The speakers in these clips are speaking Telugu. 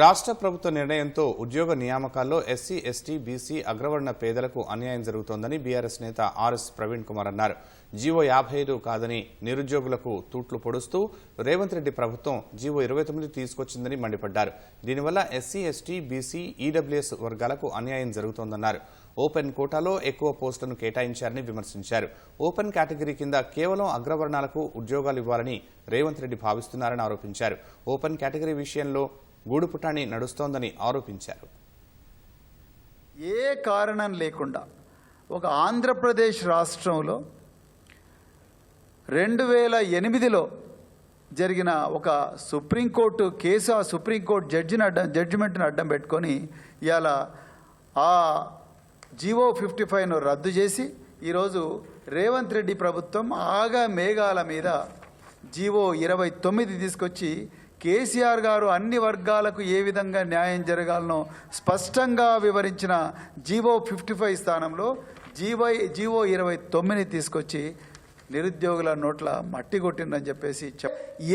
రాష్ట్ర ప్రభుత్వ నిర్ణయంతో ఉద్యోగ నియామకాల్లో ఎస్సీ ఎస్టీ బీసీ అగ్రవర్ణ పేదలకు అన్యాయం జరుగుతోందని బీఆర్ఎస్ నేత ఆర్ఎస్ ప్రవీణ్ కుమార్ అన్నారు. జీవో యాభై ఐదు కాదని నిరుద్యోగులకు తూట్లు పొడుస్తూ రేవంత్ రెడ్డి ప్రభుత్వం జీవో ఇరవై తొమ్మిది తీసుకొచ్చిందని మండిపడ్డారు. దీనివల్ల ఎస్సీ ఎస్టీ బీసీ ఈడబ్ల్యూఎస్ వర్గాలకు అన్యాయం జరుగుతోందన్నారు. ఓపెన్ కోటాలో ఎక్కువ పోస్టులను కేటాయించారని విమర్శించారు. ఓపెన్ కేటగిరీ కింద కేవలం అగ్రవర్ణాలకు ఉద్యోగాలు ఇవ్వాలని రేవంత్ రెడ్డి భావిస్తున్నారని ఆరోపించారు. ఓపెన్ కేటగిరీ విషయంలో గూడుపుటాణి నడుస్తోందని ఆరోపించారు. ఏ కారణం లేకుండా ఒక ఆంధ్రప్రదేశ్ రాష్ట్రంలో రెండు వేల ఎనిమిదిలో జరిగిన ఒక సుప్రీంకోర్టు కేసు ఆ సుప్రీంకోర్టు జడ్జిని అడ్డం జడ్జిమెంట్ని అడ్డం పెట్టుకొని ఇవాళ ఆ జీవో ఫిఫ్టీ ఫైవ్ను రద్దు చేసి ఈరోజు రేవంత్ రెడ్డి ప్రభుత్వం ఆగా మేఘాల మీద జీవో ఇరవై తొమ్మిది తీసుకొచ్చి కేసీఆర్ గారు అన్ని వర్గాలకు ఏ విధంగా న్యాయం జరగాలనో స్పష్టంగా వివరించిన జీవో ఫిఫ్టీ ఫైవ్ స్థానంలో జీవో జీవో ఇరవై తొమ్మిది తీసుకొచ్చి నిరుద్యోగుల నోట్ల మట్టి కొట్టిందని చెప్పేసి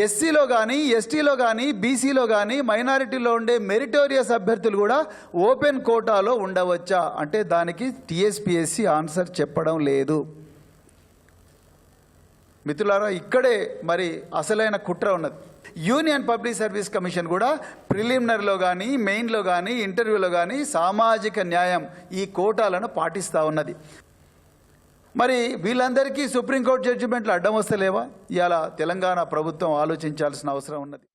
ఎస్సీలో కానీ ఎస్టీలో కానీ బీసీలో కానీ మైనారిటీలో ఉండే మెరిటోరియస్ అభ్యర్థులు కూడా ఓపెన్ కోటాలో ఉండవచ్చా? అంటే దానికి టీఎస్పీఎస్సీ ఆన్సర్ చెప్పడం లేదు. మిత్రులారా ఇక్కడే మరి అసలైన కుట్ర ఉన్నది. యూనియన్ పబ్లిక్ సర్వీస్ కమిషన్ కూడా ప్రిలిమినరీలో కానీ మెయిన్లో కానీ ఇంటర్వ్యూలో కానీ సామాజిక న్యాయం ఈ కోటాలను పాటిస్తూ ఉన్నది. మరి వీళ్ళందరికీ సుప్రీంకోర్టు జడ్జిమెంట్లు అడ్డం వస్తలేవా? ఇవాళ తెలంగాణ ప్రభుత్వం ఆలోచించాల్సిన అవసరం ఉన్నది.